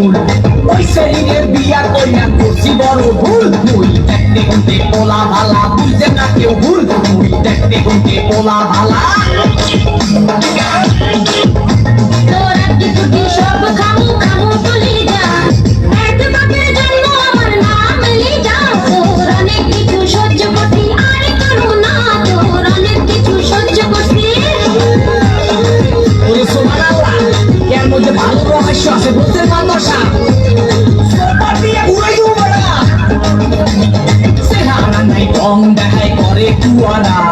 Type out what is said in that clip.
গুল ওই সেলিনের বিয়া কইয়া করছি বড় ভুল। মুই দেখতে গুনতে পোলা ভালা বুঝতে না কেউ ভুল। মুই দেখতে গুনতে পোলা ভালা। তোরা কি সব খামু খামু বলি যা। এক বাপের জন্য আমার নাম লিজা। তোর অনেক কিছু সহ্য করছি আরে করো না তোর অনেক কিছু সহ্য করছি। ওরে সুবহানাল্লাহ এর মধ্যে ভালো রহস্য আছে বলতে মাদ্রাসা কুয়ারা।